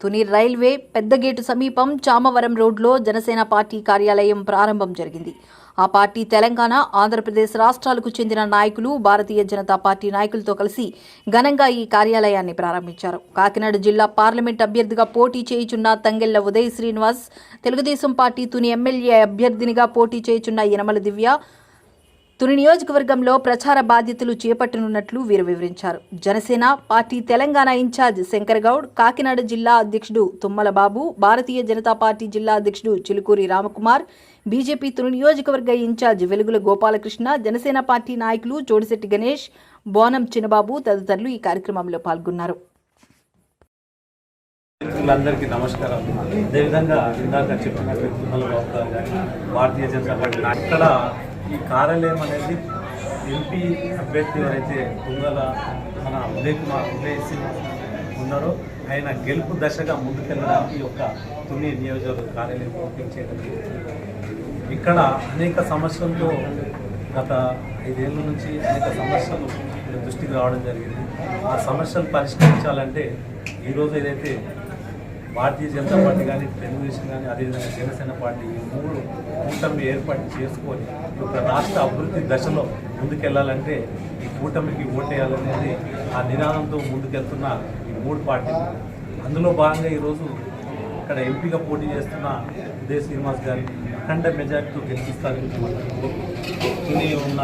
Tuni railway పెద్దగేటు సమీపం చామవరం రోడ్లో Janasena party కార్యాలయం ప్రారంభం జరిగింది. ఆ పార్టీ తెలంగాణ ఆంధ్రప్రదేశ్ రాష్ట్రాలకు చెందిన నాయకులు భారతీయ జనతా పార్టీ నాయకులతో కలిసి ఘనంగా ఈ కార్యాలయాన్ని ప్రారంభించారు. కాకినాడ జిల్లా పార్లమెంట్ అభ్యర్థిగా పోటీ చేయుచున్న తంగెళ్ళ ఉదయ్ శ్రీనివాస్ తెలుగుదేశం పార్టీ తుని ఎమ్మెల్యే అభ్యర్థినిగా పోటీ చేయుచున్న యనమల దివ్య తుని నియోజకవర్గంలో ప్రచార బాధ్యతలు చేపట్టనున్నట్లు వీరు వివరించారు. జనసేన పార్టీ తెలంగాణ ఇన్ఛార్జ్ శంకర్ గౌడ్ కాకినాడ జిల్లా అధ్యక్షుడు తుమ్మల బాబు భారతీయ జనతా పార్టీ జిల్లా అధ్యక్షుడు చిలుకూరి రామకుమార్ బీజేపీ తుని నియోజకవర్గ ఇన్ఛార్జ్ వెలుగుల గోపాలకృష్ణ జనసేన పార్టీ నాయకులు చోడిశెట్టి గణేష్ బోనం చిన్నబాబు తదితరులు ఈ కార్యక్రమంలో పాల్గొన్నారు. మిత్రులందరికీ నమస్కారం అదేవిధంగా ఇందాక చెప్పినట్టు భారతీయ జనతా పార్టీ అక్కడ ఈ కార్యాలయం అనేది ఎంపీ అభ్యర్థి ఎవరైతే తుంగల మన ఉదయ్ కుమార్ ఉదయ్ సింగ్ ఉన్నారో ఆయన గెలుపు దశగా ముందుకెళ్ళడానికి ఈ యొక్క తుని నియోజకవర్గ కార్యాలయం ఓపెన్ చేయడం ఇక్కడ అనేక సమస్యలతో గత ఐదేళ్ళ నుంచి అనేక సమస్యలు దృష్టికి రావడం జరిగింది. ఆ సమస్యలు పరిష్కరించాలంటే ఈరోజు ఏదైతే భారతీయ జనతా పార్టీ కానీ తెలుగుదేశం కానీ అదేవిధంగా జనసేన పార్టీ ఈ మూడు కూటమి ఏర్పాటు చేసుకొని ఒక రాష్ట్ర అభివృద్ధి దశలో ముందుకెళ్ళాలంటే ఈ కూటమికి ఓటేయాలనేది ఆ నినాదంతో ముందుకెళ్తున్న ఈ మూడు పార్టీలు. అందులో భాగంగా ఈరోజు ఇక్కడ ఎంపీగా పోటీ చేస్తున్న ఉదయ్ శ్రీనివాస్ గారి అఖండ మెజార్టీతో గెలిపిస్తారని తుని ఉన్న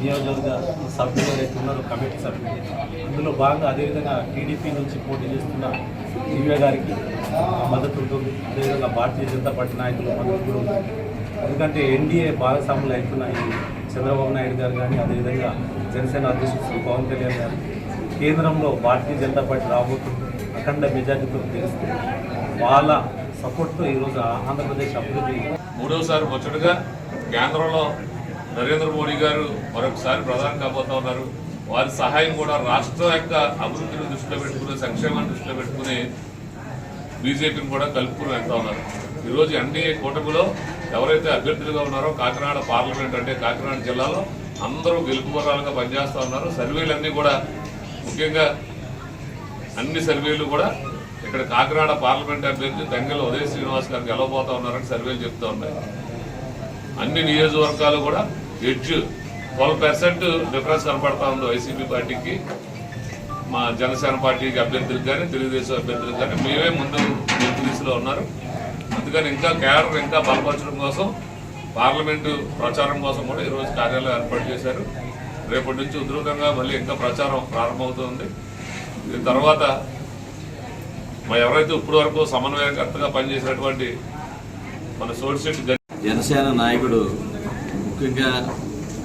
నియోజకవర్గ సభ్యులు ఎవరైతే ఉన్నారో కమిటీ సభ్యులు. అందులో భాగంగా అదేవిధంగా టీడీపీ నుంచి పోటీ చేస్తున్న దివ్య గారికి మద్దతు ఉంటుంది అదేవిధంగా భారతీయ జనతా పార్టీ నాయకులు మద్దతు కూడా ఉంటుంది. ఎందుకంటే ఎన్డీఏ భాగస్వాములు అవుతున్నాయి చంద్రబాబు నాయుడు గారు కానీ అదేవిధంగా జనసేన అధ్యక్షుడు శ్రీ పవన్ కళ్యాణ్ గారు కేంద్రంలో భారతీయ జనతా పార్టీ రాబోతుంది. అఖండ మెజార్టీతో తెలుస్తుంది వాళ్ళ సపోర్ట్తో ఈరోజు ఆంధ్రప్రదేశ్ అభివృద్ధి మూడవసారి వచ్చుడుగా కేంద్రంలో నరేంద్ర మోడీ గారు మరొకసారి ప్రధాని కాబోతా ఉన్నారు. వారి సహాయం కూడా రాష్ట్ర యొక్క అభివృద్ధిని దృష్టిలో పెట్టుకుని సంక్షేమాన్ని దృష్టిలో పెట్టుకుని బీజేపీని కూడా కలుపుకుని వెళ్తా ఉన్నారు. ఈరోజు ఎన్డీఏ కూటమిలో ఎవరైతే అభ్యర్థులుగా ఉన్నారో కాకినాడ పార్లమెంట్ అంటే కాకినాడ జిల్లాలో అందరూ గెలుపుబరాలుగా పనిచేస్తూ ఉన్నారు. సర్వేలన్నీ కూడా ముఖ్యంగా అన్ని సర్వేలు కూడా ఇక్కడ కాకినాడ పార్లమెంట్ అభ్యర్థి దంగల ఉదయ శ్రీనివాస్ గారు గెలవబోతా ఉన్నారని సర్వేలు చెప్తూ ఉన్నాయి. అన్ని నియోజకవర్గాలు కూడా ఎడ్జ్ ట్వెల్వ్ పర్సెంట్ డిఫరెన్స్ కనపడతా ఉంది వైసీపీ పార్టీకి. మా జనసేన పార్టీకి అభ్యర్థులకు కానీ తెలుగుదేశం అభ్యర్థులకు కానీ మేమే ముందు దిశలో ఉన్నారు. అందుకని ఇంకా కేడర్ ఇంకా బలపరచడం కోసం పార్లమెంటు ప్రచారం కోసం కూడా ఈరోజు కార్యాలయం ఏర్పాటు చేశారు. రేపటి నుంచి ఉధృతంగా మళ్ళీ ఇంకా ప్రచారం ప్రారంభమవుతుంది. దీని తర్వాత మా ఎవరైతే ఇప్పటి వరకు సమన్వయకర్తగా పనిచేసినటువంటి మన సోడిశెట్టి జనసేన నాయకుడు ముఖ్యంగా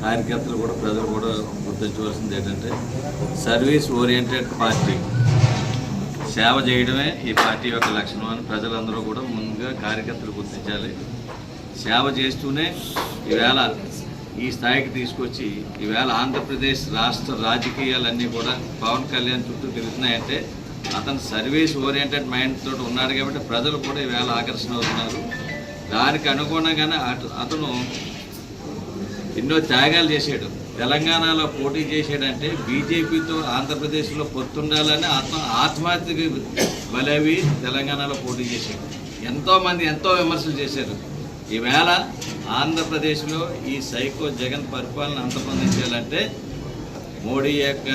కార్యకర్తలు కూడా ప్రజలు కూడా గుర్తించవలసింది ఏంటంటే సర్వీస్ ఓరియంటెడ్ పార్టీ. సేవ చేయడమే ఈ పార్టీ యొక్క లక్షణం అని ప్రజలందరూ కూడా ముందుగా కార్యకర్తలు గుర్తించాలి. సేవ చేస్తూనే ఈవేళ ఈ స్థాయికి తీసుకొచ్చి ఈవేళ ఆంధ్రప్రదేశ్ రాష్ట్ర రాజకీయాలన్నీ కూడా పవన్ కళ్యాణ్ చుట్టూ తిరుగుతున్నాయంటే అతను సర్వీస్ ఓరియంటెడ్ మైండ్ తోటి ఉన్నాడు కాబట్టి ప్రజలు కూడా ఈవేళ ఆకర్షణ అవుతున్నారు. దానికి అనుగుణంగానే అటు అతను ఎన్నో త్యాగాలు చేశాడు. తెలంగాణలో పోటీ చేశాడంటే బీజేపీతో ఆంధ్రప్రదేశ్లో పొత్తుండాలని ఆత్మ ఆత్మహత్యకి బలవి తెలంగాణలో పోటీ చేశాడు. ఎంతోమంది ఎంతో విమర్శలు చేశారు. ఈవేళ ఆంధ్రప్రదేశ్లో ఈ సైకో జగన్ పరిపాలన అంతమొందించాలంటే మోడీ యొక్క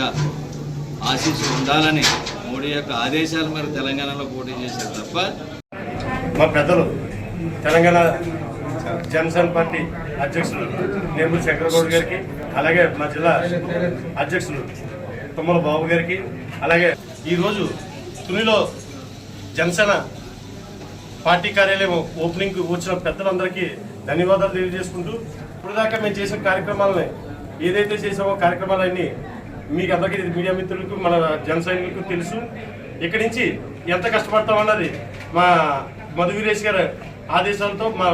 ఆశీస్సు ఉండాలని మోడీ యొక్క ఆదేశాల మేరకు తెలంగాణలో పోటీ చేశారు తప్ప మా పెద్దలు తెలంగాణ జనసేన పార్టీ అధ్యక్షులు నేమూరు శంకరగౌడ్ గారికి అలాగే మా జిల్లా అధ్యక్షులు తుమ్మల బాబు గారికి అలాగే ఈరోజు తునిలో జనసేన పార్టీ కార్యాలయం ఓపెనింగ్ వచ్చిన పెద్దలందరికీ ధన్యవాదాలు తెలియజేసుకుంటూ ఇప్పుడు దాకా మేము చేసిన కార్యక్రమాలని ఏదైతే చేసామో కార్యక్రమాలన్నీ మీకు అందరికీ మీడియా మిత్రులకు మన జన సైనికులకు తెలుసు. ఇక్కడి నుంచి ఎంత కష్టపడతామన్నది మా మధు వీరేష్ గారు ఆదేశాలతో మా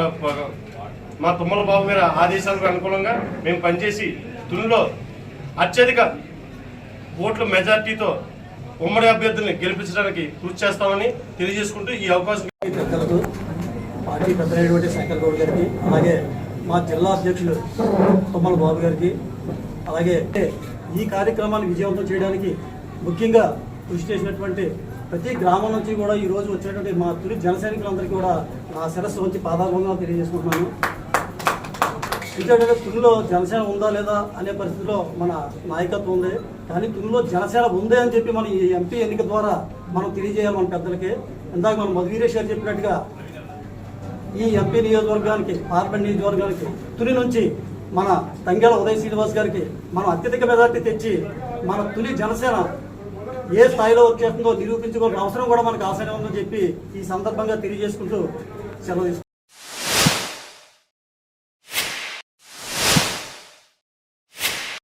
మా తుమ్మల బాబు గారి ఆదేశాలకు అనుకూలంగా మేము పనిచేసి తునిలో అత్యధిక ఓట్ల మెజార్టీతో ఉమ్మడి అభ్యర్థుల్ని గెలిపించడానికి కృషి చేస్తామని తెలియజేసుకుంటూ ఈ అవకాశం పెద్దలకు పార్టీ పెద్దలైనటువంటి శంకర్ గౌడ్ గారికి అలాగే మా జిల్లా అధ్యక్షులు తుమ్మల బాబు గారికి అలాగే ఈ కార్యక్రమాన్ని విజయవంతం చేయడానికి ముఖ్యంగా కృషి చేసినటువంటి ప్రతి గ్రామం నుంచి కూడా ఈ రోజు వచ్చినటువంటి మా తొలి జన సైనికులందరికీ కూడా నా శిరస్సు వచ్చి పాదాభంగా తెలియజేసుకుంటున్నాను. ఇంకేంటంటే తుమ్మిలో జనసేన ఉందా లేదా అనే పరిస్థితిలో మన నాయకత్వం ఉంది. కానీ తుమ్మిలో జనసేన ఉంది అని చెప్పి మన ఈ ఎంపీ ఎన్నిక ద్వారా మనం తెలియజేయాలి మన పెద్దలకి. ఇందాక మన మధువీరేష్ గారు చెప్పినట్టుగా ఈ ఎంపీ నియోజకవర్గానికి పార్లమెంట్ నియోజకవర్గానికి తుని నుంచి మన తంగేల ఉదయ్ శ్రీనివాస్ గారికి మనం అత్యధిక మెజార్టీ తెచ్చి మన తుని జనసేన ఏ స్థాయిలో వచ్చేస్తుందో నిరూపించుకోవాల్సిన అవసరం కూడా మనకు ఆశనే ఉందని చెప్పి ఈ సందర్భంగా తెలియజేసుకుంటూ సెలవు